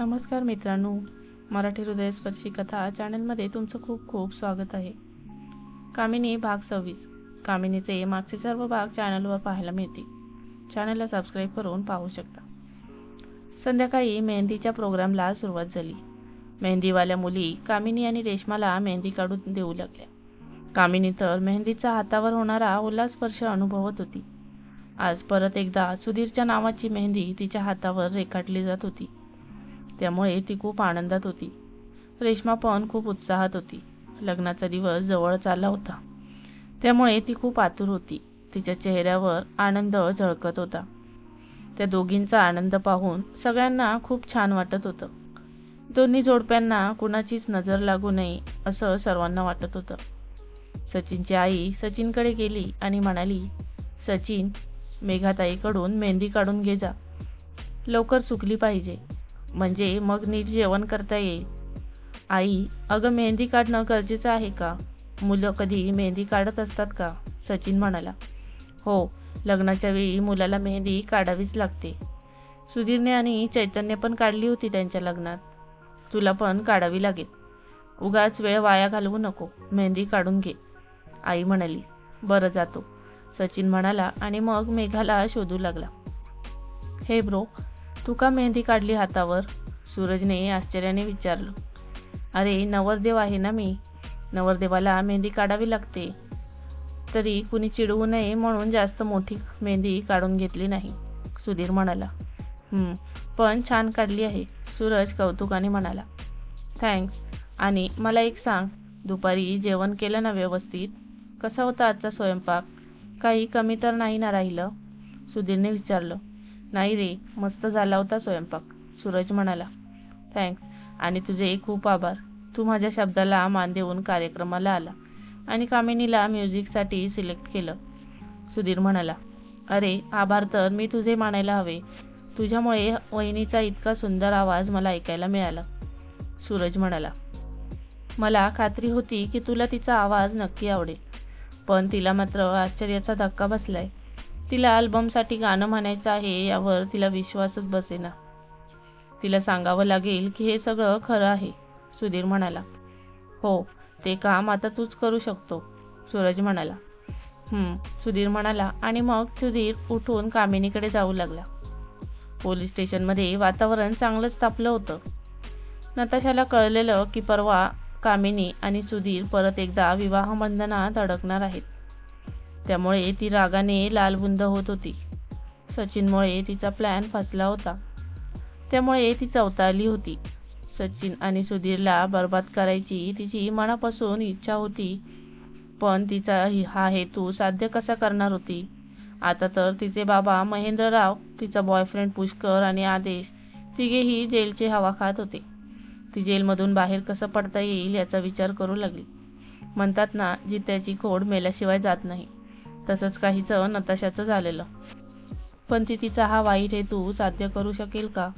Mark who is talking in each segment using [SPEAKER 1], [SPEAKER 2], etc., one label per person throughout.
[SPEAKER 1] नमस्कार मित्रांनो मराठी हृदयस्पर्शी कथा चॅनलमध्ये तुमचं खूप खूप स्वागत आहे. कामिनी भाग सव्वीस. कामिनीचे मागचे सर्व भाग चॅनलवर पाहायला मिळतील. चॅनलला सबस्क्राईब करून पाहू शकता. संध्याकाळी मेहंदीच्या प्रोग्रामला सुरुवात झाली. मेहंदीवाल्या मुली कामिनी आणि रेशमाला मेहंदी काढून देऊ लागल्या. कामिनी तर मेहंदीचा हातावर होणारा उल्हासस्पर्श अनुभवत होती. आज परत एकदा सुधीरच्या नावाची मेहंदी तिच्या हातावर रेखाटली जात होती. त्यामुळे ती खूप आनंदात होती. रेश्मा पण खूप उत्साहात होती. लग्नाचा दिवस जवळ चालला होता. त्यामुळे ती खूप आतुर होती. तिच्या चेहऱ्यावर आनंद झळकत होता. त्या दोघींचा आनंद पाहून सगळ्यांना खूप छान वाटत होतं. दोन्ही जोडप्यांना कुणाचीच नजर लागू नये असं सर्वांना वाटत होतं. सचिनची आई सचिनकडे गेली आणि म्हणाली सचिन मेघाताईकडून मेहंदी काढून घे जा. लवकर सुकली पाहिजे. म्हणजे मग नीट जेवण करता येईल. आई अगं मेहंदी काढणं गरजेचं आहे का? मुलं कधी मेहंदी काढत असतात का? सचिन म्हणाला. हो लग्नाच्या वेळी मुलाला मेहंदी काढावीच लागते. सुधीरने आणि चैतन्य पण काढली होती त्यांच्या लग्नात. तुला पण काढावी लागेल. उगाच वेळ वाया घालवू नको. मेहंदी काढून घे. आई म्हणाली. बरं जातो. सचिन म्हणाला आणि मग मेघाला शोधू लागला. हे ब्रो तू का मेहंदी काढली हातावर? सूरजने आश्चर्याने विचारलं. अरे नवरदेव आहे ना मी? नवरदेवाला मेहंदी काढावी लागते. तरी कुणी चिडवू नये म्हणून जास्त मोठी मेहंदी काढून घेतली नाही. सुधीर म्हणाला पण छान काढली आहे सूरज कौतुकाने म्हणाला. थँक्स. आणि मला एक सांग. दुपारी जेवण केलं ना व्यवस्थित? कसा होता आजचा स्वयंपाक? काही कमी तर नाही ना राहिलं? सुधीरने विचारलं. नाही रे मस्त झाला होता स्वयंपाक. सूरज म्हणाला थँक्स आणि तुझे खूप आभार. तू माझ्या शब्दाला मान देऊन कार्यक्रमाला आला आणि कामिनीला म्युझिकसाठी सिलेक्ट केलं. सुधीर म्हणाला अरे आभार तर मी तुझे मानायला हवे. तुझ्यामुळे वहिनीचा इतका सुंदर आवाज मला ऐकायला मिळाला. सूरज म्हणाला मला खात्री होती की तुला तिचा आवाज नक्की आवडेल. पण तिला मात्र आश्चर्याचा धक्का बसलाय. तिला अल्बमसाठी गाणं म्हणायचं आहे यावर तिला विश्वासच बसेना. तिला सांगावं लागेल की हे सगळं खरं आहे सुधीर म्हणाला. हो ते काम आता तूच करू शकतो सूरज म्हणाला. सुधीर म्हणाला आणि मग सुधीर उठून कामिनीकडे जाऊ लागला. पोलीस स्टेशनमध्ये वातावरण चांगलंच तापलं होतं. नताशाला कळलेलं की परवा कामिनी आणि सुधीर परत एकदा विवाहबंधनात अडकणार आहेत. त्यामुळे ती रागाने लालबुंद होत होती. सचिनमुळे तिचा प्लॅन फसला होता. त्यामुळे ती चवताळली होती. सचिन आणि सुधीरला बर्बाद करायची तिची मनापासून इच्छा होती. पण तिचा हा हेतू साध्य कसा करणार होती? आता तर तिचे बाबा महेंद्रराव तिचा बॉयफ्रेंड पुष्कर आणि आदेश तिघेही जेलची हवा खात होते. ती जेलमधून बाहेर कसं पडता येईल याचा विचार करू लागली. म्हणतात ना जित्याची खोड मेल्याशिवाय जात नाही. तसंच काहीचं नताशाचं झालेलं. पण ती तिचा हा वाईट हेतू साध्य करू शकेल का?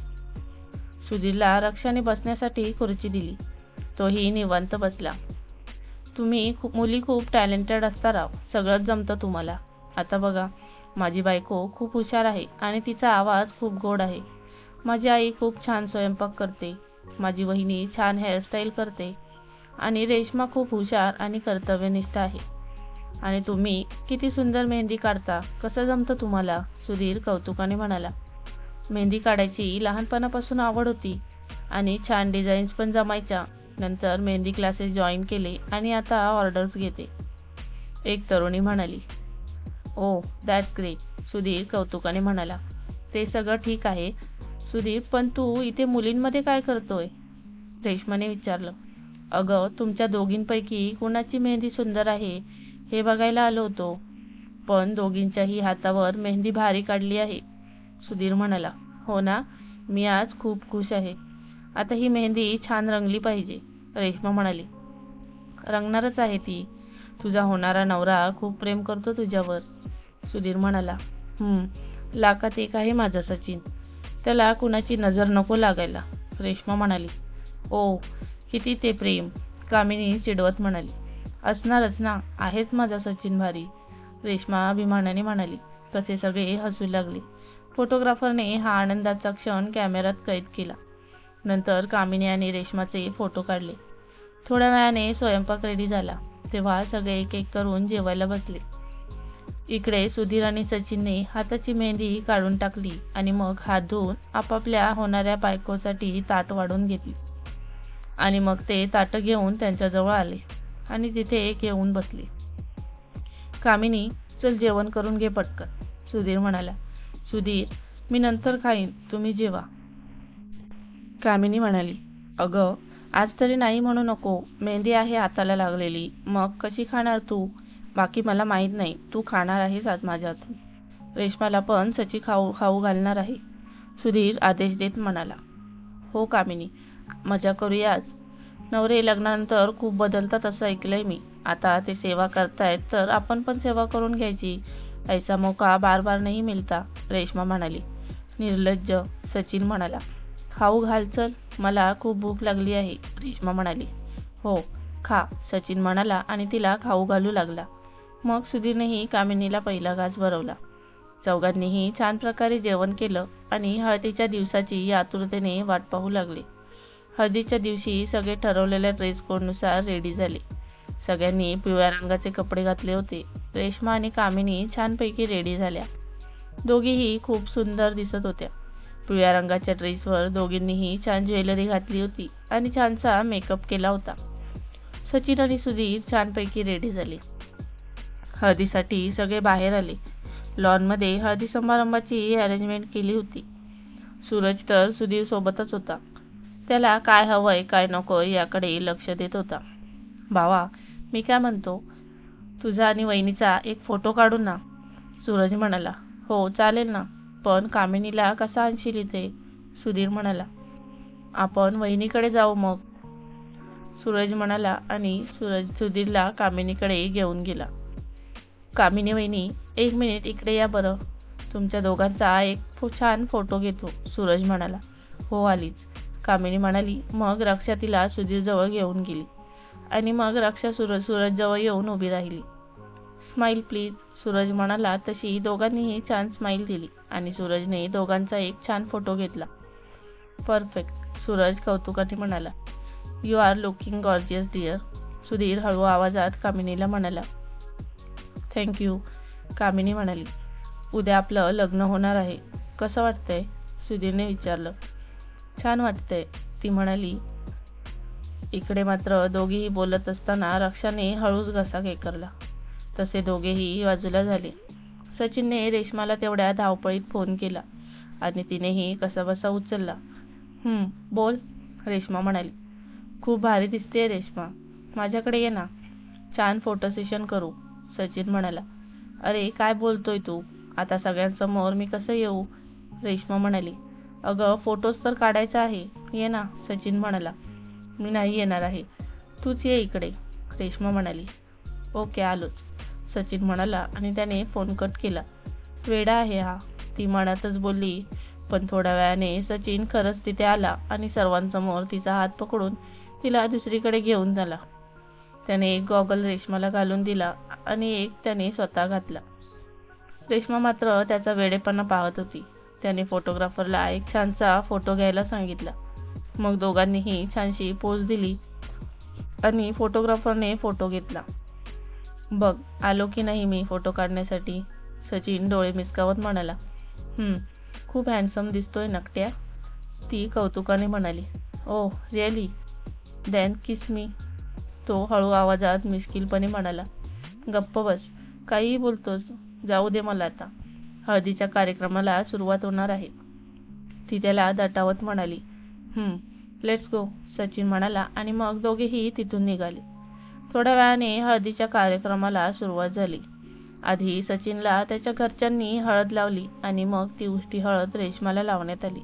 [SPEAKER 1] सुधीरला रक्षाने बसण्यासाठी खुर्ची दिली. तोही निवांत बसला. तुम्ही खूप मुली खूप टॅलेंटेड असता राव. सगळंच जमतं तुम्हाला. आता बघा माझी बायको खूप हुशार आहे आणि तिचा आवाज खूप गोड आहे. माझी आई खूप छान स्वयंपाक करते. माझी वहिनी छान हेअरस्टाईल करते. आणि रेश्मा खूप हुशार आणि कर्तव्यनिष्ठ आहे. आणि तुम्ही किती सुंदर मेहंदी काढता कसं जमतं तुम्हाला? सुधीर कौतुकाने म्हणाला. मेहंदी काढायची लहानपणापासून आवड होती आणि छान डिझाईन्स पण जमायच्या. नंतर मेहंदी क्लासेस जॉईन केले आणि आता ऑर्डर्स घेते. एक तरुणी म्हणाली ओ दॅट्स ग्रेट सुधीर कौतुकाने म्हणाला. ते सगळं ठीक आहे. सुधीर पण तू इथे मुलींमध्ये काय करतोय? रेश्माने विचारलं. अगं तुमच्या दोघींपैकी कुणाची मेहंदी सुंदर आहे? हे बघायला आलो होतो. पण दोघींच्याही हातावर मेहंदी भारी काढली आहे. सुधीर म्हणाला हो ना मी आज खूप खुश आहे. आता ही मेहंदी छान रंगली पाहिजे. रेश्मा म्हणाली रंगणारच आहे ती. तुझा होणारा नवरा खूप प्रेम करतो तुझ्यावर. सुधीर म्हणाला लाकात लाखात एक आहे माझा सचिन. त्याला कुणाची नजर नको लागायला. रेश्मा म्हणाली ओ किती ते प्रेम. कामिनी चिडवत म्हणाली असणारच ना आहेच माझा सचिन भारी. रेश्मा अभिमानाने म्हणाली तसे सगळे हसू लागले. फोटोग्राफरने हा आनंदाचा क्षण कॅमेऱ्यात कैद केला. नंतर कामिनी आणि रेश्माचे फोटो काढले. थोड्या वेळाने स्वयंपाक रेडी झाला. तेव्हा सगळे एक एक करून जेवायला बसले. इकडे सुधीर आणि सचिनने हाताची मेहंदी काढून टाकली आणि मग हात धुवून आपापल्या होणाऱ्या बायकोसाठी ताट वाढून घेतली. आणि मग ते ताटं घेऊन त्यांच्याजवळ आले. आणि तिथे एक येऊन बसले. कामिनी चल जेवण करून घे पटकन सुधीर म्हणाला. सुधीर मी नंतर खाईन तुम्ही जेवा. कामिनी म्हणाली अगं आज तरी नाही म्हणू नको मेहंदी आहे हाताला लागलेली मग कशी खाणार तू? बाकी मला माहीत नाही तू खाणार आहेस आज माझ्या हातून रेश्माला पण सची खाऊ खाऊ घालणार आहे. सुधीर आदेश देत म्हणाला हो कामिनी मजा करूया आज. नवरे लग्नानंतर खूप बदलतात असं ऐकलंय मी. आता ते सेवा करतायत तर आपण पण सेवा करून घ्यायची. ऐसा मौका बार बार नाही मिळता रेश्मा म्हणाली. निर्लज्ज सचिन म्हणाला. खाऊ घाल चल मला खूप भूक लागली आहे रेश्मा म्हणाली. हो खा सचिन म्हणाला आणि तिला खाऊ घालू लागला. मग सुधीरनेही कामिनीला पहिला घास भरवला. चौघांनीही छान प्रकारे जेवण केलं आणि हळदीच्या दिवसाची आतुरतेने वाट पाहू लागली. हळदीच्या दिवशी सगळे ठरवलेल्या ड्रेस कोडनुसार रेडी झाले. सगळ्यांनी पिवळ्या रंगाचे कपडे घातले होते. रेश्मा आणि कामिनी छानपैकी रेडी झाल्या. दोघीही खूप सुंदर दिसत होत्या. पिवळ्या रंगाच्या ड्रेसवर दोघींनीही छान ज्वेलरी घातली होती आणि छानसा मेकअप केला होता. सचिन आणि सुधीर छानपैकी रेडी झाले. हळदीसाठी सगळे बाहेर आले. लॉनमध्ये हळदी समारंभाची अरेंजमेंट केली होती. सूरज तर सुधीर सोबतच होता. त्याला काय हवंय काय नको याकडे लक्ष देत होता. भावा मी काय म्हणतो? तुझा आणि वहिनीचा एक फोटो काढू ना. सूरज म्हणाला. हो चालेल ना पण कामिनीला कसा आणशील इथे? सुधीर म्हणाला. आपण वहिनीकडे जाऊ मग. सूरज म्हणाला आणि सूरज सुधीरला कामिनीकडे घेऊन गेला. कामिनी वहिनी एक मिनिट इकडे या बरं. तुमच्या दोघांचा एक छान फोटो घेतो सूरज म्हणाला. हो आलीच. कामिनी म्हणाली मग रक्षा तिला सुधीरजवळ घेऊन गेली. आणि मग रक्षा सूरज सूरजजवळ येऊन उभी राहिली. स्माईल प्लीज सूरज म्हणाला तशी दोघांनीही छान स्माईल दिली. आणि सूरजने दोघांचा एक छान फोटो घेतला. परफेक्ट सूरज कौतुकाने म्हणाला you are looking gorgeous dear Sudhir हळू आवाजात कामिनीला म्हणाला थँक्यू कामिनी म्हणाली उद्या आपलं लग्न होणार आहे. कसं वाटतंय? सुधीरने विचारलं छान वाटतंय ती म्हणाली इकडे मात्र दोघेही बोलत असताना रक्षाने हळूच घसा केकरला तसे दोघेही बाजूला झाले. सचिनने रेश्माला तेवढ्या धावपळीत फोन केला आणि तिनेही कसाबसा उचलला. बोल रेश्मा म्हणाली. खूप भारी दिसते रेश्मा. माझ्याकडे ये ना. छान फोटो सेशन करू सचिन म्हणाला. अरे काय बोलतोय तू? आता सगळ्यांसमोर मी कसं येऊ? रेश्मा म्हणाली. अगं फोटोज तर काढायचा आहे. ये ना सचिन म्हणाला. मी नाही येणार आहे. तूच ये इकडे रेश्मा म्हणाली. ओके आलोच. सचिन म्हणाला आणि त्याने फोन कट केला. वेडा आहे हा. ती मनातच बोलली. पण थोड्या वेळाने सचिन खरंच तिथे आला आणि सर्वांसमोर तिचा हात पकडून तिला दुसरीकडे घेऊन झाला. त्याने एक गॉगल रेश्माला घालून दिला आणि एक त्याने स्वतः घातला. रेश्मा मात्र त्याचा वेडेपणा पाहत होती. त्याने फोटोग्राफरला एक छानसा फोटो घ्यायला सांगितला. मग दोघांनीही छानशी पोज दिली आणि फोटोग्राफरने फोटो घेतला. बघ आलो की नाही मी फोटो काढण्यासाठी? सचिन डोळे मिसकावत म्हणाला. खूप हँडसम दिसतोय नकट्या. ती कौतुकाने म्हणाली. ओ रिअली दॅन किस मी तो हळू आवाजात मिस्किलपणे म्हणाला. गप्प बस काहीही बोलतोस. जाऊ दे मला आता. हळदीच्या कार्यक्रमाला सुरुवात होणार आहे. ती त्याला दटावत म्हणाली हं लेट्स गो सचिन म्हणाला आणि मग दोघेही तिथून निघाले. थोड्या वेळाने हळदीच्या कार्यक्रमाला सुरुवात झाली. आधी सचिनला त्याच्या घरच्यांनी हळद लावली आणि मग ती उष्टी हळद रेश्माला लावण्यात आली.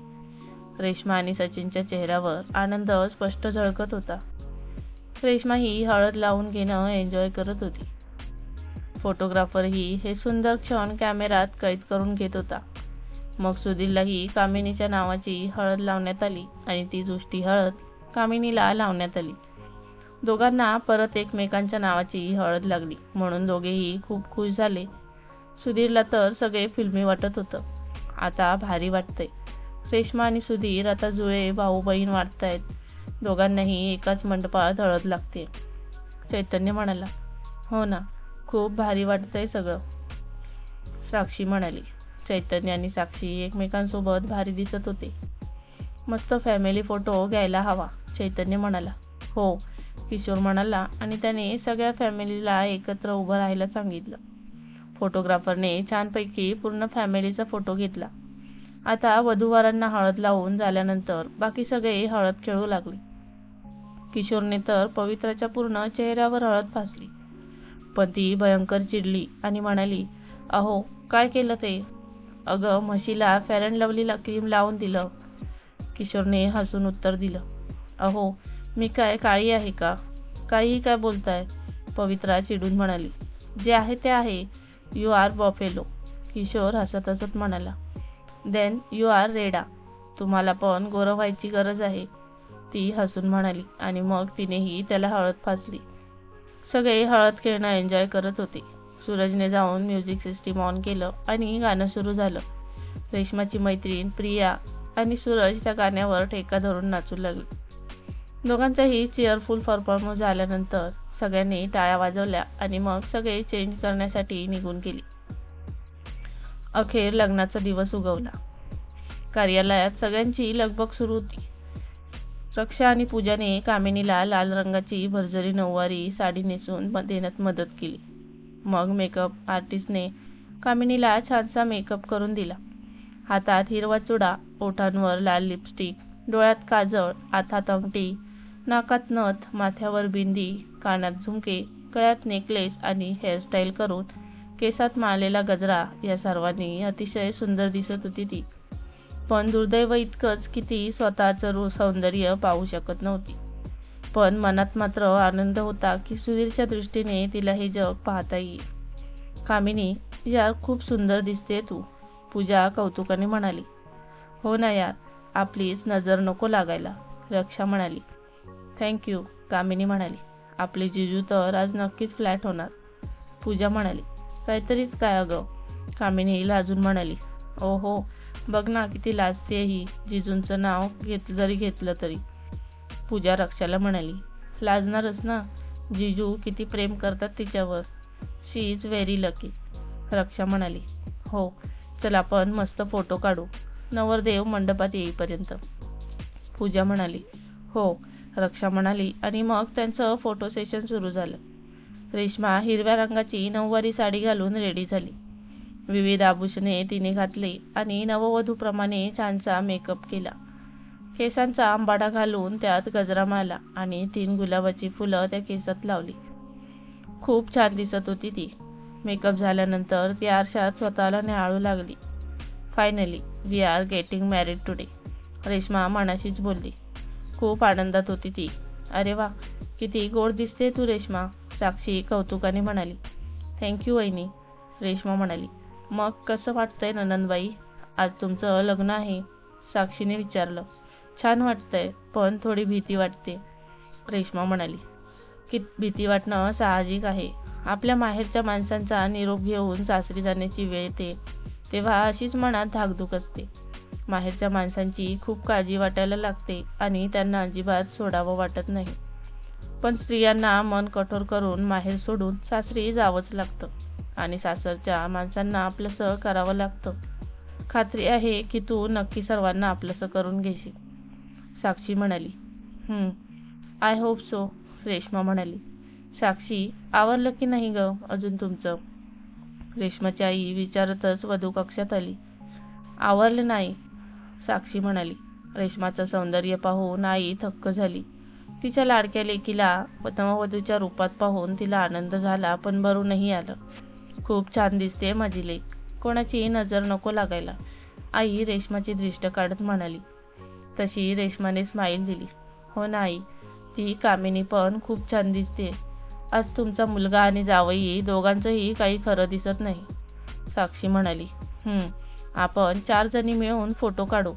[SPEAKER 1] रेश्मा आणि सचिनच्या चेहऱ्यावर आनंद स्पष्ट झळकत होता. रेश्मा ही हळद लावून घेणं एन्जॉय करत होती. फोटोग्राफरही हे सुंदर क्षण कॅमेरात कैद करून घेत होता. मग सुधीरलाही कामिनीच्या नावाची हळद लावण्यात आली आणि ती दृष्टी हळद कामिनीला लावण्यात आली. दोघांना परत एकमेकांच्या नावाची हळद लागली. म्हणून दोघेही खूप खुश झाले. सुधीरला तर सगळे फिल्मी वाटत होतं. आता भारी वाटतंय. रेश्मा आणि सुधीर आता जुळे भाऊ बहीण वाटतायत. दोघांनाही एकाच मंडपात हळद लागते चैतन्य म्हणाला हो ना. खूप भारी वाटतंय सगळं. साक्षी म्हणाली. चैतन्य आणि साक्षी एकमेकांसोबत भारी दिसत होते. मस्त फॅमिली फोटो घ्यायला हवा चैतन्य म्हणाला. हो किशोर म्हणाला आणि त्याने सगळ्या फॅमिलीला एकत्र उभं राहायला सांगितलं. फोटोग्राफरने छानपैकी पूर्ण फॅमिलीचा फोटो घेतला. आता वधूवरांना हळद लावून झाल्यानंतर बाकी सगळे हळद खेळू लागले. किशोरने तर पवित्राच्या पूर्ण चेहऱ्यावर हळद फासली पण ती भयंकर चिडली आणि म्हणाली अहो काय केलं ते? अगं म्हशीला फेअर अँड लवलीला क्रीम लावून दिलं. किशोरने हसून उत्तर दिलं अहो मी काय काळी आहे का? काहीही काय बोलताय? पवित्रा चिडून म्हणाली जे आहे ते आहे. यू आर बॉफेलो किशोर हसत हसत म्हणाला देन यू आर रेडा. तुम्हाला पण गोरं व्हायची गरज आहे. ती हसून म्हणाली आणि मग तिनेही त्याला हळद फासली. सगळे हळद खेळणं एन्जॉय करत होते. सूरजने जाऊन म्युझिक सिस्टीम ऑन केलं आणि गाणं सुरू झालं. रेश्माची मैत्रीण प्रिया आणि सूरज त्या गाण्यावर ठेका धरून नाचू लागले. दोघांचाही चेअरफुल परफॉर्मन्स झाल्यानंतर सगळ्यांनी टाळ्या वाजवल्या आणि मग सगळे चेंज करण्यासाठी निघून गेले. अखेर लग्नाचा दिवस उगवला. कार्यालयात सगळ्यांची लगबग सुरू होती. रक्षा आणि पूजाने कामिनीला लाल रंगाची भरजरी नऊवारी साडी नेसून देण्यात मदत केली. मग मेकअप आर्टिस्टने कामिनीला छानसा मेकअप करून दिला. हातात हिरवा चुडा ओठांवर लाल लिपस्टिक डोळ्यात काजळ आथात अंगठी नाकात नथ माथ्यावर बिंदी कानात झुमके गळ्यात नेकलेस आणि हेअरस्टाईल करून केसात माळलेला गजरा या सर्वांनी अतिशय सुंदर दिसत होती ती. पण दुर्दैव इतकंच की ती स्वतःचं रू सौंदर्य पाहू शकत नव्हती. पण मनात मात्र आनंद होता की सुधीरच्या दृष्टीने तिला हे जग पाहता येईल. कामिनी यार खूप सुंदर दिसते तू पूजा कौतुकाने म्हणाली. हो ना यार आपलीच नजर नको लागायला रक्षा म्हणाली. थँक्यू कामिनी म्हणाली. आपले जिजू तर आज नक्कीच फ्लॅट होणार पूजा म्हणाली. काहीतरीच काय अगं? कामिनी लाजून म्हणाली. ओ हो बघ ना किती लाजते ही. जिजूंचं नाव घेत जरी घेतलं तरी. पूजा रक्षाला म्हणाली लाजणारच ना. जिजू किती प्रेम करतात तिच्यावर. She is very lucky Raksha म्हणाली हो चल आपण मस्त फोटो काढू. नवरदेव मंडपात येईपर्यंत. पूजा म्हणाली हो. रक्षा म्हणाली आणि मग त्यांचं फोटो सेशन सुरू झालं. रेश्मा हिरव्या रंगाची नऊवारी साडी घालून रेडी झाली. विविध आभूषणे तिने घातली आणि नववधूप्रमाणे छानसा मेकअप केला. केसांचा आंबाडा घालून त्यात गजरा मारला आणि तीन गुलाबाची फुलं त्या केसात लावली. खूप छान दिसत होती ती. मेकअप झाल्यानंतर ती आरशात स्वतःला न्याहाळू लागली. Finally we are getting married today Reshma मनाशीच बोलली. खूप आनंदात होती ती. अरे वा किती गोड दिसते तू रेश्मा साक्षी कौतुकाने म्हणाली. थँक्यू वहिनी. रेश्मा म्हणाली. मग कसं वाटतंय नंदनबाई? आज तुमचं लग्न आहे साक्षीने विचारलं. छान वाटतंय पण थोडी भीती वाटते रेश्मा म्हणाली. की भीती वाटणं साहजिक आहे. आपल्या माहेरच्या माणसांचा निरोप घेऊन सासरी जाण्याची वेळ येते तेव्हा अशीच मनात धाकधूक असते. माहेरच्या माणसांची खूप काळजी वाटायला लागते आणि त्यांना अजिबात सोडावं वाटत नाही. पण स्त्रियांना मन कठोर करून माहेर सोडून सासरी जावंच लागतं. आणि सासरच्या माणसांना आपलंसं करावं लागतं. खात्री आहे की तू नक्की सर्वांना आपलंसं करून घेशील. साक्षी म्हणाली. आय होप सो रेश्मा म्हणाली. साक्षी आवरलं की नाही ग अजून तुमचं? रेश्माची आई विचारतच वधू कक्षात आली. आवरलं नाही साक्षी म्हणाली. रेश्माचं सौंदर्य पाहून आई थक्क झाली. तिच्या लाडक्या लेकीला वधूच्या रूपात पाहून तिला आनंद झाला पण भरूनही आलं. खूप छान दिसते माझी लेक. कोणाची नजर नको लागायला. आई रेश्माची दृष्ट काढत म्हणाली. तशी रेश्माने स्माईल दिली. हो ना आई ती कामिनी पण खूप छान दिसते आज तुमचा मुलगा आणि जावई दोघांचंही काही खरं दिसत नाही. साक्षी म्हणाली. आपण चार जणी मिळून फोटो काढू.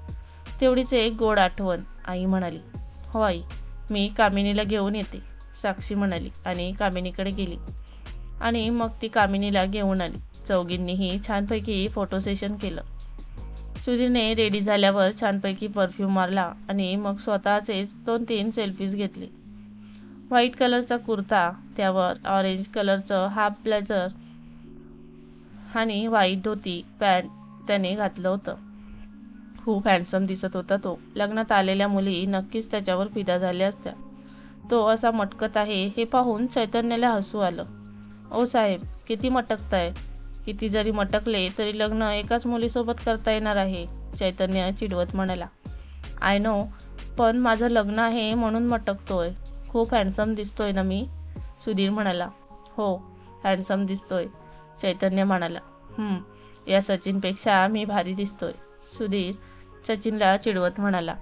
[SPEAKER 1] तेवढीच एक गोड आठवण आई म्हणाली. हो आई मी कामिनीला घेऊन येते. साक्षी म्हणाली आणि कामिनीकडे गेली. आणि मग ती कामिनीला घेऊन आली. चौघींनीही छानपैकी फोटो सेशन केलं. सुधीरने रेडी झाल्यावर छानपैकी परफ्यूम मारला आणि मग स्वतःचेच दोन तीन सेल्फीज घेतले. व्हाईट कलरचा कुर्ता त्यावर ऑरेंज कलरचं हाफ ब्लेझर आणि व्हाईट धोती पॅन्ट त्याने घातलं होतं. खूप हँडसम दिसत होता तो. लग्नात आलेल्या मुली नक्कीच त्याच्यावर फिदा झाल्या असत्या. तो असा मटकत आहे हे पाहून चैतन्याला हसू आलं. ओ साहेब किती मटकताय. किती जरी मटकले तरी लग्न एकाच मुलीसोबत करता येणार आहे चैतन्य चिडवत म्हणाला. आय नो पण माझं लग्न आहे म्हणून मटकतोय. खूप हँडसम दिसतोय ना मी? सुधीर म्हणाला. हो हँडसम दिसतोय चैतन्य म्हणाला. या सचिनपेक्षा मी भारी दिसतोय. सुधीर सचिनला चिडवत म्हणाला.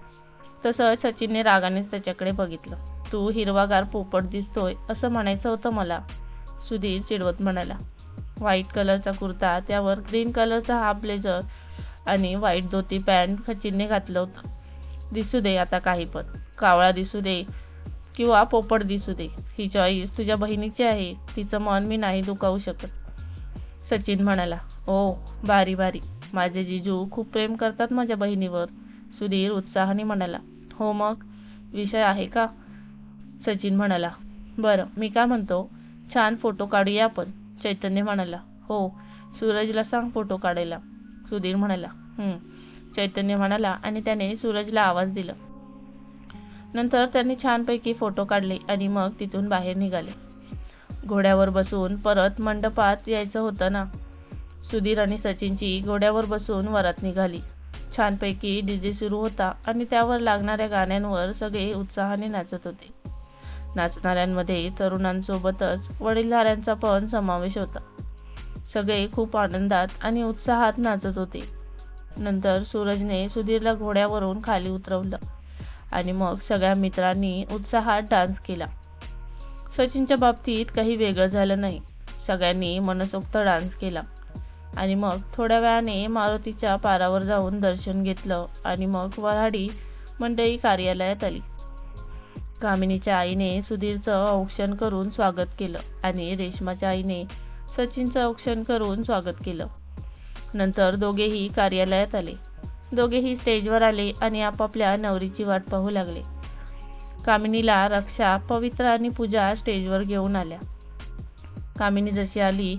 [SPEAKER 1] तसं सचिनने रागानेच त्याच्याकडे बघितलं. तू हिरवागार पोपट दिसतोय असं म्हणायचं होतं मला. सुधीर चिडवत म्हणाला. व्हाईट कलरचा कुर्ता त्यावर ग्रीन कलरचा हाफ ब्लेझर आणि व्हाईट धोती पॅन्ट सचिनने घातलं होतं. दिसू दे आता काही पण. कावळा दिसू दे किंवा पोपट दिसू दे. ही चॉईस तुझ्या बहिणीची आहे. तिचं मन मी नाही दुखावू शकत. सचिन म्हणाला ओ बारी बारी माझे जिजू खूप प्रेम करतात माझ्या बहिणीवर. सुधीर उत्साहाने म्हणाला हो मग? विषय आहे का? सचिन म्हणाला बरं मी काय म्हणतो? छान फोटो काढूया आपण. चैतन्य म्हणाला. हो सूरजला सांग फोटो काढायला. सुधीर म्हणाला हम्म. चैतन्य म्हणाला आणि त्याने सूरजला आवाज दिला. नंतर त्यांनी छानपैकी फोटो काढले आणि मग तिथून बाहेर निघाले. घोड्यावर बसून परत मंडपात यायचं होतं ना. सुधीर आणि सचिनची घोड्यावर बसून वरात निघाली. छानपैकी डीजे सुरू होता आणि त्यावर लागणाऱ्या गाण्यांवर सगळे उत्साहाने नाचत होते. नाचणाऱ्यांमध्ये तरुणांसोबतच वडीलधाऱ्यांचा पण समावेश होता. सगळे खूप आनंदात आणि उत्साहात नाचत होते. नंतर सूरजने सुधीरला घोड्यावरून खाली उतरवलं आणि मग सगळ्या मित्रांनी उत्साहात डान्स केला. सचिनच्या बाबतीत काही वेगळं झालं नाही. सगळ्यांनी मनसोक्त डान्स केला आणि मग थोड्या वेळाने मारुतीच्या पारावर जाऊन दर्शन घेतलं आणि मग वऱ्हाडी मंडळी कार्यालयात आली. कामिनीच्या आईने सुधीरचं औक्षण करून स्वागत केलं आणि रेश्माच्या आईने सचिनचं औक्षण करून स्वागत केलं. नंतर दोघेही कार्यालयात आले. दोघेही स्टेजवर आले आणि आपापल्या नवरीची वाट पाहू लागले. कामिनीला रक्षा पवित्र आणि पूजा स्टेजवर घेऊन आल्या. कामिनी जशी आली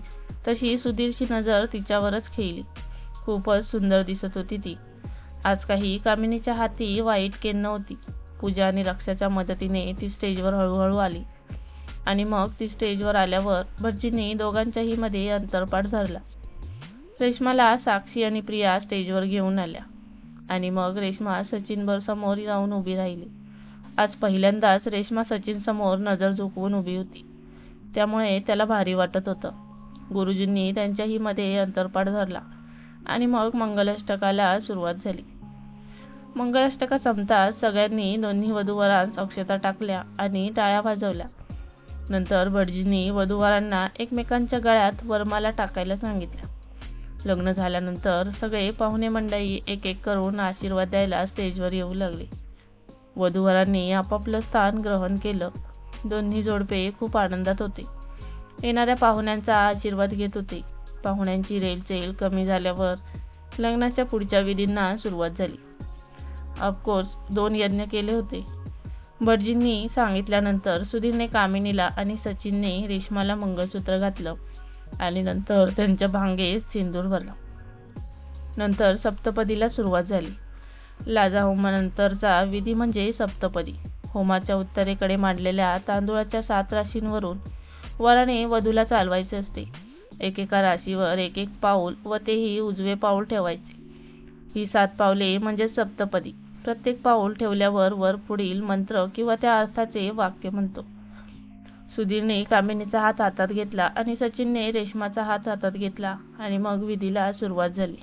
[SPEAKER 1] तशी सुधीरची नजर तिच्यावरच खेळली. खूपच सुंदर दिसत होती ती. आज काही कामिनीच्या हाती वाईट केन नव्हती. पूजा आणि रक्षाच्या मदतीने ती स्टेजवर हळूहळू आली. आणि मग ती स्टेजवर आल्यावर भटजींनी दोघांच्याही मध्ये अंतरपाठ धरला. रेश्माला साक्षी आणि प्रिया स्टेजवर घेऊन आल्या. आणि मग रेश्मा सचिनभर समोर राहून उभी राहिली. आज पहिल्यांदाच रेश्मा सचिन समोर नजर झुकवून उभी होती. त्यामुळे त्याला भारी वाटत होतं. गुरुजींनी त्यांच्याही मध्ये अंतरपाठ धरला. आणि मग मंगलाष्टकाला सुरुवात झाली. मंगलाष्टका संपताच सगळ्यांनी दोन्ही वधूवरांस अक्षता टाकल्या आणि टाळ्या वाजवल्या. नंतर भटजींनी वधूवरांना एकमेकांच्या गळ्यात वरमाला टाकायला सांगितल्या. लग्न झाल्यानंतर सगळे पाहुणे मंडळी एक एक करून आशीर्वाद द्यायला स्टेजवर येऊ लागले. वधूवरांनी आपापलं स्थान ग्रहण केलं. दोन्ही जोडपे खूप आनंदात होते. येणाऱ्या पाहुण्यांचा आशीर्वाद घेत होते. पाहुण्यांची रेलचेल कमी झाल्यावर लग्नाच्या पुढच्या विधींना सुरुवात झाली. ऑफकोर्स दोन यज्ञ केले होते. भटजींनी सांगितल्यानंतर सुधीरने कामिनीला आणि सचिनने रेश्माला मंगळसूत्र घातलं आणि नंतर त्यांच्या भांगेत सिंदूर भरला. नंतर सप्तपदीला सुरुवात झाली. लाजा होमानंतरचा विधी म्हणजे सप्तपदी. होमाच्या उत्तरेकडे मांडलेल्या तांदूळाच्या सात राशींवरून वराने वधूला चालवायचे असते. एकेका राशीवर एक एक पाऊल व तेही उजवे पाऊल ठेवायचे. ही सात पावले म्हणजे सप्तपदी. प्रत्येक पाऊल ठेवल्यावर वर पुढील मंत्र किंवा त्या अर्थाचे वाक्य म्हणतो. सुधीरने कामिनीचा हात हातात घेतला आणि सचिनने रेशमाचा हात हातात घेतला आणि मग विधीला सुरुवात झाली.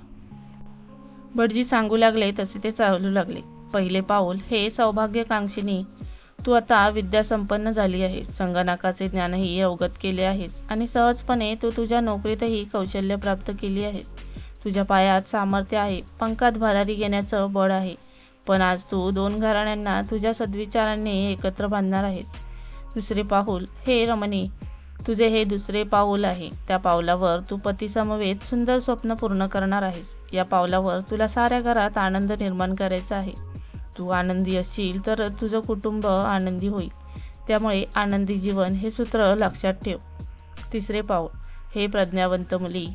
[SPEAKER 1] भटजी सांगू लागले तसे ते चालू लागले. पहिले पाऊल हे सौभाग्यकांक्षिनी तू आता विद्यासंपन्न झाली आहे संगणकाचे ज्ञानही अवगत केले आहे आणि सहजपणे तू तुझ्या नोकरीतही कौशल्य प्राप्त केली आहेत तुझ्या पायात सामर्थ्य आहे पंखात भरारी घेण्याचं बळ आहे. पण आज तू दोन घराण्यांना तुझ्या सद्विचारांनी एकत्र बांधणार आहेस. दुसरे पाऊल हे रमणी तुझे हे दुसरे पाऊल आहे. त्या पाऊलावर तू पतीसमवेत सुंदर स्वप्न पूर्ण करणार आहेस. या पावलावर तुला साऱ्या घरात आनंद निर्माण करायचा आहे. तू आनंदी असशील तर तुझं कुटुंब आनंदी होईल. त्यामुळे आनंदी जीवन हे सूत्र लक्षात ठेव. तिसरे पाऊल हे प्रज्ञावंत मुली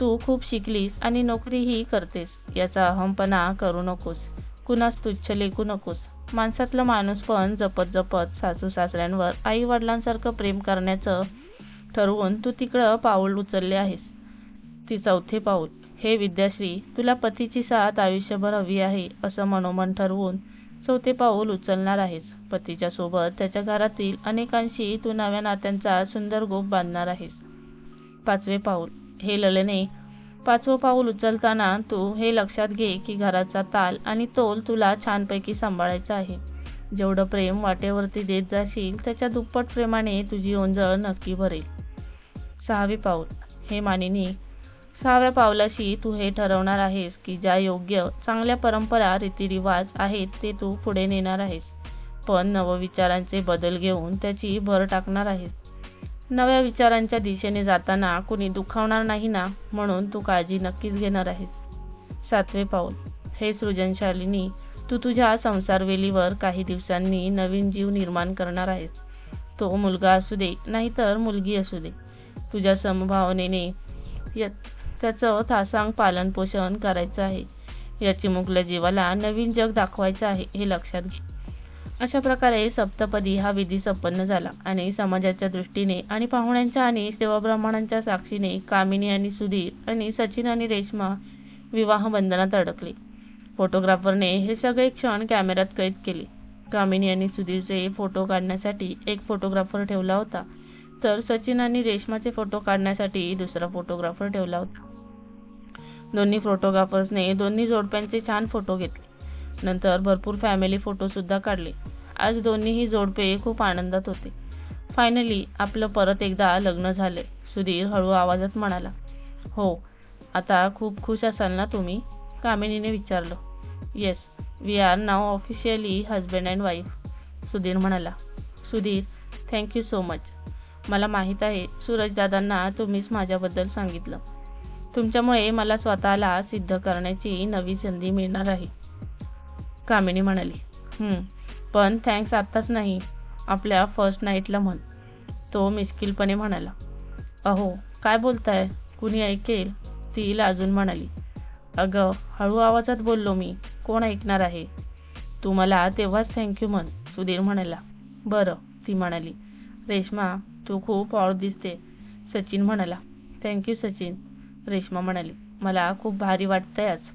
[SPEAKER 1] तू खूप शिकलीस आणि नोकरीही करतेस. याचा अहमपणा करू नकोस. कुणास तुच्छ लेखू नकोस. माणसातलं माणूस पण जपत जपत सासू सासऱ्यांवर आई वडिलांसारखं प्रेम करण्याचं ठरवून तू तिकडं पाऊल उचलले आहेस. ती चौथे पाऊल. हे विद्याश्री तुला पतीची साथ आयुष्यभर हवी आहे असं मनोमन ठरवून चौथे पाऊल उचलणार आहेस. पतीच्या सोबत त्याच्या घरातील अनेकांशी तू नव्या नात्यांचा सुंदर गोप बांधणार आहेस. पाचवे पाऊल. हे ललने पाचवं पाऊल उचलताना तू हे लक्षात घे की घराचा ताल आणि तोल तुला छानपैकी सांभाळायचा आहे. जेवढं प्रेम वाटेवरती देत जाशील त्याच्या दुप्पट प्रेमाने तुझी ओंजळ नक्की भरेल. सहावी पाऊल. हे मानिनी सहाव्या पावलाशी तू हे ठरवणार आहेस की ज्या योग्य चांगल्या परंपरा रीतिरिवाज आहेत ते तू पुढे नेणार आहेस. पण नवविचारांचे बदल घेऊन त्याची भर टाकणार आहेस. नव्या विचारांच्या दिशेने जाताना कुणी दुखावणार नाही ना म्हणून तू काळजी नक्कीच घेणार आहेस. सातवे पाऊल. हे सृजनशालिनी तू तुझ्या संसारवेलीवर काही दिवसांनी नवीन जीव निर्माण करणार आहेस. तो मुलगा असू दे नाहीतर मुलगी असू दे. तुझ्या समभावनेने या त्याचं थासांग पालनपोषण करायचं आहे. याची मुकल्या जीवाला नवीन जग दाखवायचं आहे हे लक्षात घे. अशा प्रकारे सप्तपदी हा विधी संपन्न झाला आणि समाजाच्या दृष्टीने आणि पाहुण्यांच्या आणि सेवाब्राह्मणांच्या साक्षीने कामिनी आणि सुधीर आणि सचिन आणि रेश्मा विवाह बंधनात अडकले. फोटोग्राफरने हे सगळे क्षण कॅमेऱ्यात कैद केले. कामिनी आणि सुधीरचे फोटो काढण्यासाठी एक फोटोग्राफर ठेवला होता तर सचिन आणि रेश्माचे फोटो काढण्यासाठी दुसरा फोटोग्राफर ठेवला होता. दोन्ही फोटोग्राफर्सने दोन्ही जोडप्यांचे छान फोटो घेतले. नंतर भरपूर फॅमिली फोटोसुद्धा काढले. आज दोन्हीही जोडपे खूप आनंदात होते. फायनली आपलं परत एकदा लग्न झाले. सुधीर हळू आवाजात म्हणाला हो आता खूप खुश असाल ना तुम्ही? कामिनीने विचारलं. Yes we are now officially husband and wife Sudhir म्हणाला सुधीर थँक्यू सो मच मला माहीत आहे सूरजदादांना तुम्हीच माझ्याबद्दल सांगितलं. तुमच्यामुळे मला स्वतःला सिद्ध करण्याची नवी संधी मिळणार आहे. कामिनी म्हणाली पण थँक्स आत्ताच नाही. आपल्या फर्स्ट नाईटला म्हण. तो मिस्किलपणे म्हणाला अहो काय बोलताय? कुणी ऐकेल? ती लाजून म्हणाली अगं हळू आवाजात बोललो मी. कोण ऐकणार आहे? तू मला तेव्हाच थँक्यू म्हण सुधीर म्हणाला. बरं ती म्हणाली. रेश्मा तू खूप ऑड दिसते. सचिन म्हणाला थँक्यू सचिन. रेश्मा म्हणाली मला खूप भारी वाटतंय आज.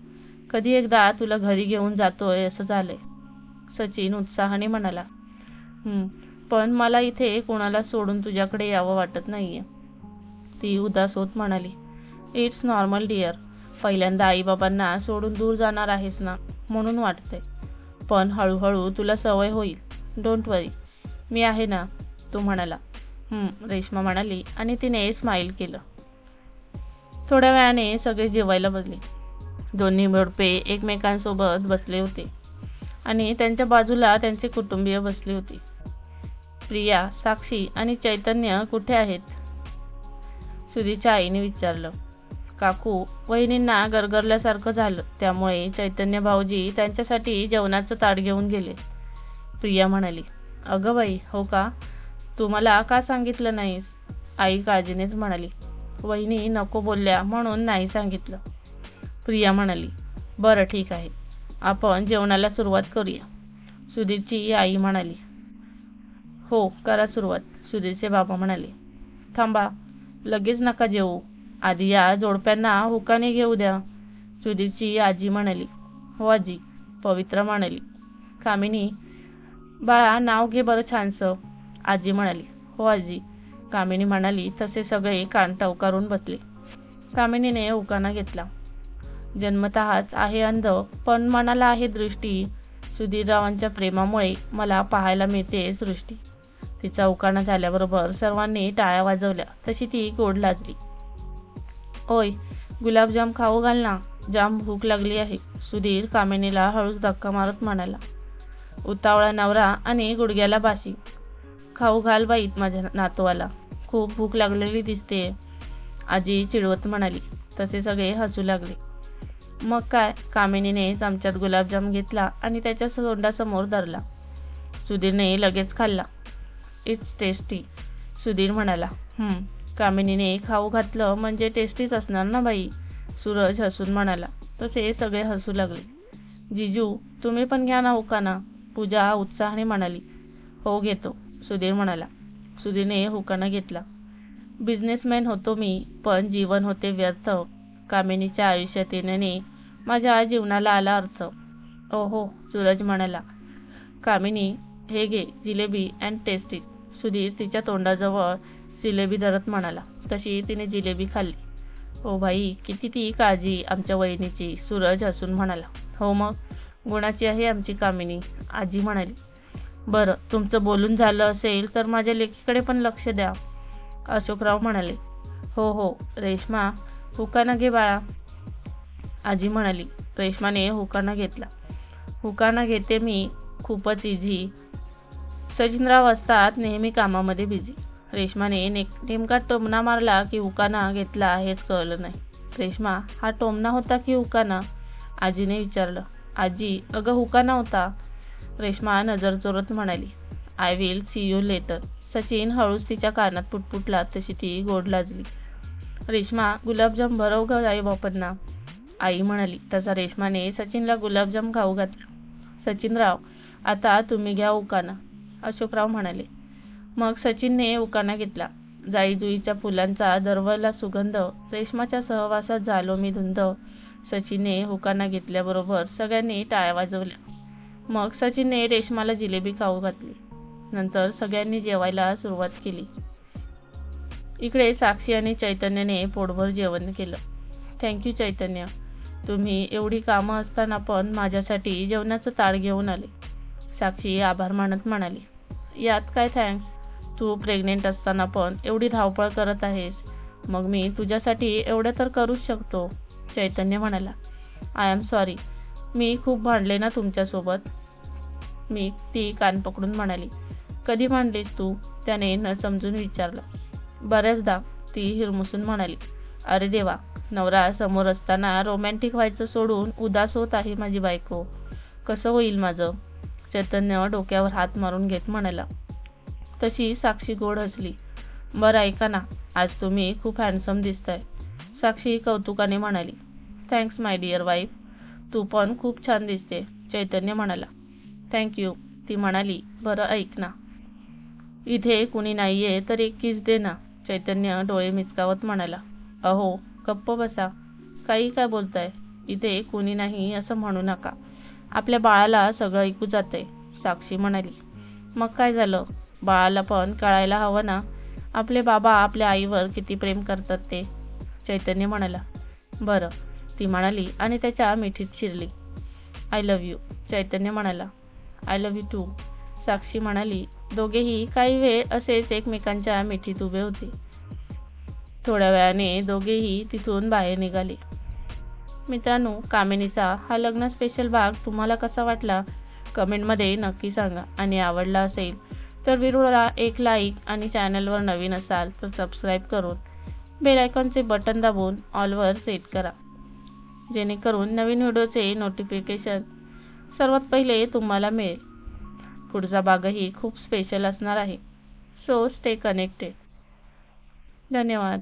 [SPEAKER 1] कधी एकदा तुला घरी घेऊन जातोय असं झालंय. सचिन उत्साहाने म्हणाला पण मला इथे कोणाला सोडून तुझ्याकडे यावं वाटत नाहीये. ती उदास होत म्हणाली इट्स नॉर्मल डिअर पहिल्यांदा आईबाबांना सोडून दूर जाणार आहेस ना म्हणून वाटतंय. पण हळूहळू तुला सवय होईल. डोंट वरी मी आहे ना तू म्हणाला. रेश्मा म्हणाली आणि तिने स्माईल केलं. थोड्या वेळाने सगळे जेवायला बसले. दोन्ही जोडपे एकमेकांसोबत बसले होते. आणि त्यांच्या बाजूला त्यांचे कुटुंबीय बसले होते. प्रिया साक्षी आणि चैतन्य कुठे आहेत? सुधीच्या आईने विचारलं. काकू वहिनींना गरगरल्यासारखं झालं. त्यामुळे चैतन्य भाऊजी त्यांच्यासाठी जेवणाचं ताट घेऊन गेले. प्रिया म्हणाली अगं बाई हो का? तू मला का सांगितलं नाहीस? आई काळजीनेच म्हणाली वहिनी नको बोलल्या म्हणून नाही सांगितलं. प्रिया म्हणाली बरं ठीक आहे. आपण जेवणाला सुरुवात करूया. सुधीरची आई म्हणाली हो करा सुरुवात सुधीरचे बाबा म्हणाले. थांबा लगेच नका जेवू. आधी या जोडप्यांना हुकाने घेऊ द्या. सुधीरची आजी म्हणाली हो आजी पवित्र म्हणाली. कामिनी बाळा नाव घे बरं छानसं. आजी म्हणाली हो आजी. कामिनी म्हणाली तसे सगळे कान टवकारून बसले. कामिनीने उकाना घेतला. जन्मतःच आहे अंध पण मनाला आहे दृष्टी. सुधीररावांच्या प्रेमामुळे मला पाहायला मिळते सृष्टी. तिचा उकाणा झाल्याबरोबर सर्वांनी टाळ्या वाजवल्या तशी ती गोड लाजली. ओय गुलाबजाम खाऊ घाल ना जाम भूक लागली आहे सुधीर कामिनीला हळूच धक्का मारत म्हणाला. उतावळा नवरा आणि गुडघ्याला बाशी खाऊ घाल बाईत माझ्या नातवाला. खूप भूक लागलेली दिसते आजी चिडवत म्हणाली. तसे सगळे हसू लागले. मग काय? कामिनीने चमच्यात गुलाबजाम घेतला आणि त्याच्या तोंडासमोर धरला. सुधीरने लगेच खाल्ला. इट्स टेस्टी सुधीर म्हणाला. कामिनीने खाऊ घातलं म्हणजे टेस्टीच असणार ना बाई? सूरज हसून म्हणाला. तसे सगळे हसू लागले. जिजू तुम्ही पण घ्या ना हुकाना. पूजा उत्साहाने म्हणाली. हो घेतो सुधीर म्हणाला. सुधीरने हुकाना घेतला. बिझनेसमॅन होतो मी पण जीवन होते व्यर्थ. कामिनीच्या आयुष्यात येण्याने माझ्या जीवनाला आला अर्थ. ओहो सूरज म्हणाला कामिनी हे घे जिलेबी अँड टेस्टी सुधीर तिच्या तोंडाजवळ जिलेबी धरत म्हणाला. तशी तिने जिलेबी खाल्ली. ओ भाई किती ती काळजी आमच्या वहिनीची सूरज हसून म्हणाला. हो मग गुणाची आहे आमची कामिनी आजी म्हणाली. बरं तुमचं बोलून झालं असेल तर माझ्या लेकीकडे पण लक्ष द्या अशोकराव म्हणाले. हो हो रेश्मा हुकाना घे बाळा. आजी म्हणाली रेश्माने हुकाना घेतला. हुकाना घेते मी खूपच इझी सचिनराव असतात नेहमी कामामध्ये बिझी रेश्माने ने नेमका टोमणा मारला की उकाना घेतला हेच कळलं नाही. रेश्मा हा टोमणा होता की उकाना आजीने विचारलं. आजी अगं हुकाना होता. रेश्मा नजर चोरत म्हणाली. I will see you later Sachin हळूच तिच्या कानात पुटपुटला तशी ती गोड लाजली. रेश्मा गुलाबजाम भरव ग आई बापांना. आई म्हणाली तसा रेश्माने सचिनला गुलाबजाम खाऊ घातला. सचिनराव आता तुम्ही घ्या उकाना. अशोकराव म्हणाले. मग सचिनने उकाना घेतला. जाईजुईच्या फुलांचा दरवळला सुगंध रेशमाच्या सहवासात झालो मी धुंद. सचिनने हुकाना घेतल्याबरोबर सगळ्यांनी टाळ्या वाजवल्या. मग सचिनने रेशमाला जिलेबी खाऊ घातली. नंतर सगळ्यांनी जेवायला सुरुवात केली. इकडे साक्षी आणि चैतन्यने पोटभर जेवण केलं. Thank you Chaitanya. तुम्ही एवढी कामं असताना पण माझ्यासाठी जेवणाचं ताळ घेऊन आले. साक्षी आभार मानत म्हणाली यात काय थँक्स तू प्रेग्नेंट असताना पण एवढी धावपळ करत आहेस. मग मी तुझ्यासाठी एवढं तर करूच शकतो चैतन्य म्हणाला. आय एम सॉरी मी खूप भांडले ना तुमच्यासोबत. मी ती कान पकडून म्हणाली कधी भांडलीस तू? त्याने न समजून विचारलं. बऱ्याचदा ती हिरमुसून म्हणाली अरे देवा नवरा समोर असताना रोमॅन्टिक व्हायचं सोडून उदास होत आहे माझी बायको. कसं होईल माझं? चैतन्य डोक्यावर हात मारून घेत म्हणाला. तशी साक्षी गोड हसली. बरं ऐका ना आज तुम्ही खूप हँडसम दिसताय. साक्षी कौतुकाने म्हणाली. थँक्स माय डिअर वाईफ तू पण खूप छान दिसते चैतन्य म्हणाला. थँक्यू ती म्हणाली बरं ऐक ना. इथे कुणी नाहीये तर एक किस दे ना. चैतन्य डोळे मिचकावत म्हणाला. अहो गप्प बसा. काही काय बोलताय? इथे कुणी नाही असं म्हणू नका. आपल्या बाळाला सगळं ऐकू जाते साक्षी म्हणाली. मग काय झालं? बाळाला पण कळायला हवं ना? आपले बाबा आपल्या आईवर किती प्रेम करतात ते? चैतन्य म्हणाला. बरं ती म्हणाली आणि त्याच्या मिठीत शिरली. आय लव्ह यू चैतन्य म्हणाला. I love you too Sakshi म्हणाली. दोघेही काही वेळ असेच एकमेकांच्या मिठीत उभे होते. थोड्या वेळाने दोघेही तिथून बाहेर निघाले. मित्रांनो कामिनीचा हा लग्न स्पेशल भाग तुम्हाला कसा वाटला? कमेंटमध्ये नक्की सांगा. आणि आवडला असेल तर व्हिडिओला एक लाईक आणि चॅनलवर नवीन असाल तर सबस्क्राईब करून बेल आयकॉनचे बटन दाबून ऑलवर सेट करा. जेणेकरून नवीन व्हिडिओचे नोटिफिकेशन सर्वात पहिले तुम्हाला मिळेल. पुढचा भागही खूप स्पेशल असणार आहे. सो स्टे कनेक्टेड धन्यवाद.